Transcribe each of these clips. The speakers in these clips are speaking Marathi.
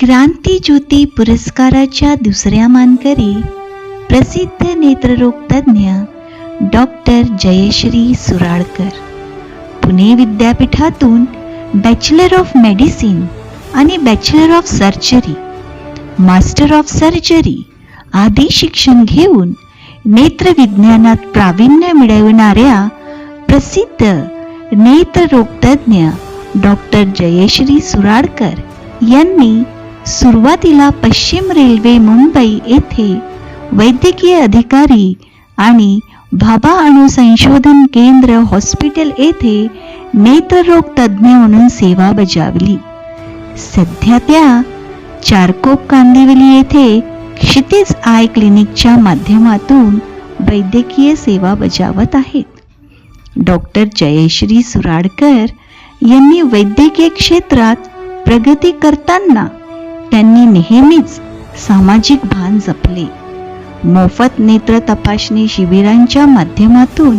क्रांती ज्योती पुरस्काराच्या दुसऱ्या मानकरी प्रसिद्ध नेत्ररोग तज्ज्ञ डॉक्टर जयश्री सुराळकर. पुणे विद्यापीठातून बॅचलर ऑफ मेडिसिन आणि bachelor of surgery master of surgery आदी शिक्षण घेऊन नेत्रविज्ञानात प्रावीण्य मिळवणाऱ्या प्रसिद्ध नेत्ररोगतज्ञ डॉक्टर जयश्री सुराडकर यांनी सुरुवातीला पश्चिम रेल्वे मुंबई येथे वैद्यकीय अधिकारी आणि भाभा अणु संशोधन केंद्र हॉस्पिटल येथे नेत्ररोग तज्ज्ञ म्हणून सेवा बजावली. सध्या त्या चारकोप कांदिवली येथे क्षितिज आय क्लिनिकच्या माध्यमातून वैद्यकीय सेवा बजावत आहेत. डॉक्टर जयश्री सुराडकर यांनी वैद्यकीय क्षेत्रात प्रगती करताना त्यांनी नेहमीच सामाजिक भान जपले. मोफत नेत्र तपासणी शिबिरांच्या माध्यमातून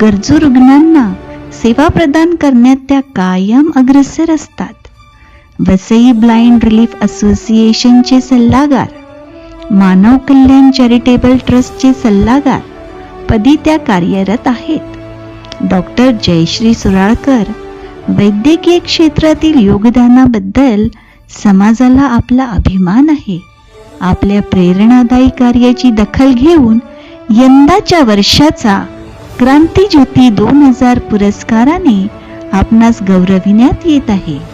गरजू रुग्णांना सेवा प्रदान करण्यात त्या कायम अग्रेसर असतात. वसई ब्लाइंड रिलीफ असोसिएशनचे सल्लागार मानव कल्याण चॅरिटेबल ट्रस्टचे सल्लागार पदी त्या कार्यरत आहेत. डॉक्टर जयश्री सुराळकर वैद्यकीय क्षेत्रातील योगदानाबद्दल समाजाला आपला अभिमान आहे. आपल्या प्रेरणादायी कार्याची दखल घेऊन यंदाच्या वर्षाचा क्रांतीज्योती दोन हजार पुरस्काराने आपणास गौरविण्यात येत आहे.